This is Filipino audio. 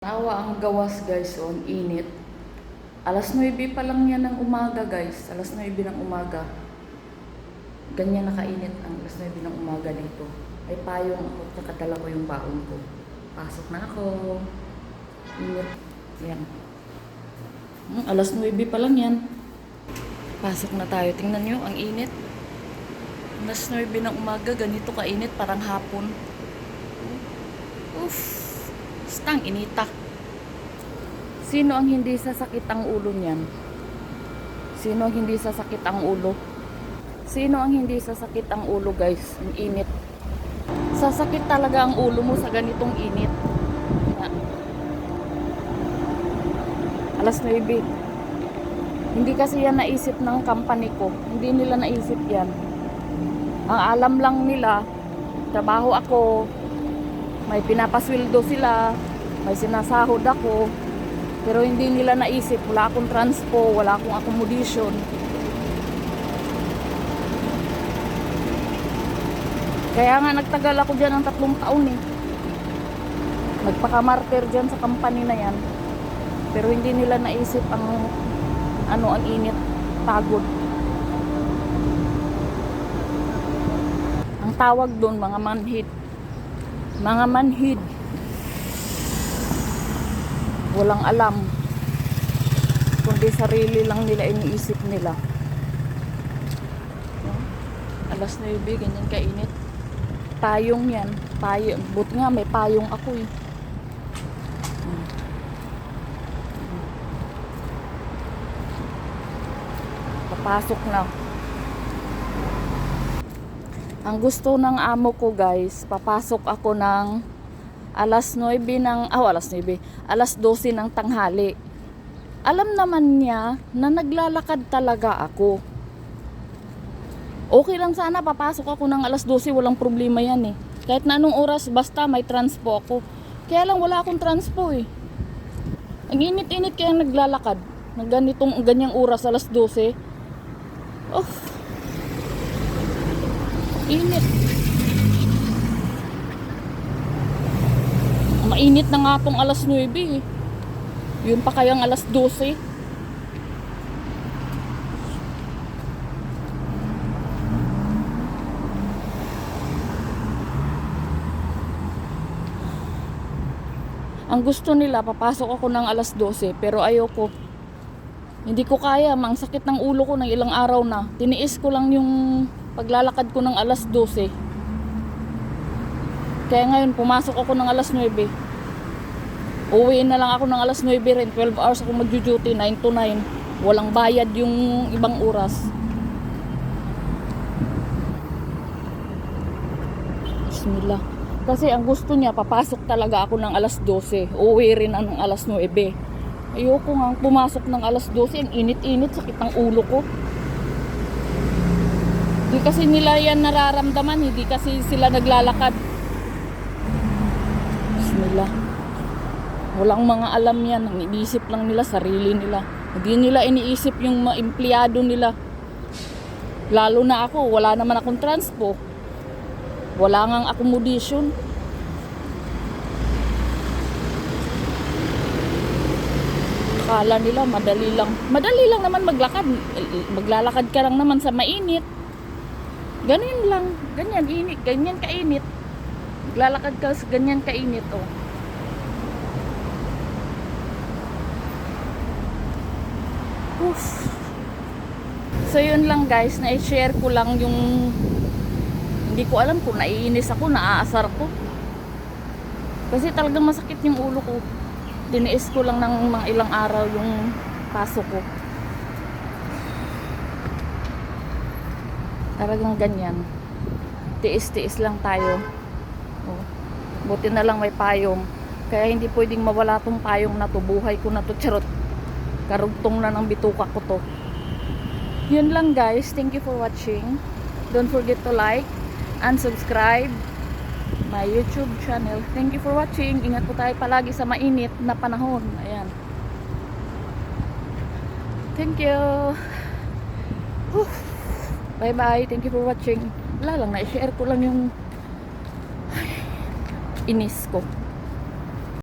Tawa ang gawas guys, oh, ang init. Alas 9 pa lang yan ng umaga guys. Alas 9 ng umaga. Ganyan nakainit ang alas 9 ng umaga dito. Ay payong ako, nakadala ko yung baon ko. Pasok na ako. Init. Yan. Hmm, alas 9 pa lang yan. Pasok na tayo. Tingnan nyo, ang init. Alas 9 ng umaga, ganito kainit, parang hapon. Uff. Stang inita. Sino ang hindi sasakit ang ulo niyan? Sino ang hindi sasakit ang ulo? Sino ang hindi sasakit ang ulo, guys? Ang init. Sasakit talaga ang ulo mo sa ganitong init. Alas 9. Hindi kasi yan naisip ng company ko. Hindi nila naisip yan. Ang alam lang nila, trabaho ako, may pinapasweldo sila, may sinasahod ako, pero hindi nila naisip, wala akong transpo, wala akong accommodation. Kaya nga nagtagal ako dyan ng tatlong taon eh. Nagpakamarter dyan sa company na yan. Pero hindi nila naisip ang ano ang init, pagod. Ang tawag doon mga manhid. Mga manhid. Walang alam. Kundi sarili lang nila iniisip nila. Alas 9, ganyan kainit. Payong yan. Payong. But nga, may payong ako eh. Papasok na. Ang gusto ng amo ko guys, papasok ako ng alas 9 ng, ah alas 9, alas 12 ng tanghali. Alam naman niya na naglalakad talaga ako. Okay lang sana papasok ako ng alas 12, walang problema yan eh. Kahit na anong oras, basta may transpo ako. Kaya lang wala akong transpo eh. Ang init-init kaya naglalakad. Ng ganitong, ganyang oras, alas 12. Oh, init. Mainit na nga tong alas 9 eh. Yun pa kayang alas 12. Ang gusto nila, papasok ako ng alas 12, pero ayoko. Hindi ko kaya, mang sakit ng ulo ko ng ilang araw na. Tiniis ko lang yung paglalakad ko ng alas 12. Kaya ngayon, pumasok ako ng alas 9. Uwi na lang ako ng alas 9 rin. 12 hours ako magjo-duty, 9 to 9. Walang bayad yung ibang oras. Bismillah. Kasi ang gusto niya, papasok talaga ako ng alas 12. Uwi rin ng alas 9. Ayoko nga pumasok ng alas 12. Ang init-init, sakit ng ulo ko. Hindi kasi nila yan nararamdaman, hindi kasi sila naglalakad. Bismillah. Walang mga alam yan. Ang iniisip lang nila, sarili nila. Hindi nila iniisip yung empleyado nila. Lalo na ako, wala naman akong transpo. Wala ngang accommodation. Akala nila madali lang. Madali lang naman maglakad. Maglalakad ka lang naman sa mainit. Ganyan lang. Ganyan, init. Ganyan kainit. Maglalakad ka sa ganyan kainit, oh. Oof. So yun lang guys, na-share ko lang yung hindi ko alam kung naiinis ako, naaasar ko. Kasi talagang masakit yung ulo ko. Tiniis ko lang ng mga ilang araw yung pasok ko. Talagang ganyan. Tiis-tiis lang tayo. Oh. Buti na lang may payong. Kaya hindi pwedeng mawala tong payong na to. Buhay ko na to. Charot. Karugtong na ng bituka ko to. Yun lang guys. Thank you for watching. Don't forget to like and subscribe my YouTube channel. Thank you for watching. Ingat po tayo palagi sa mainit na panahon. Ayan. Thank you. Bye bye. Thank you for watching. Wala lang, na-share ko lang yung inis ko.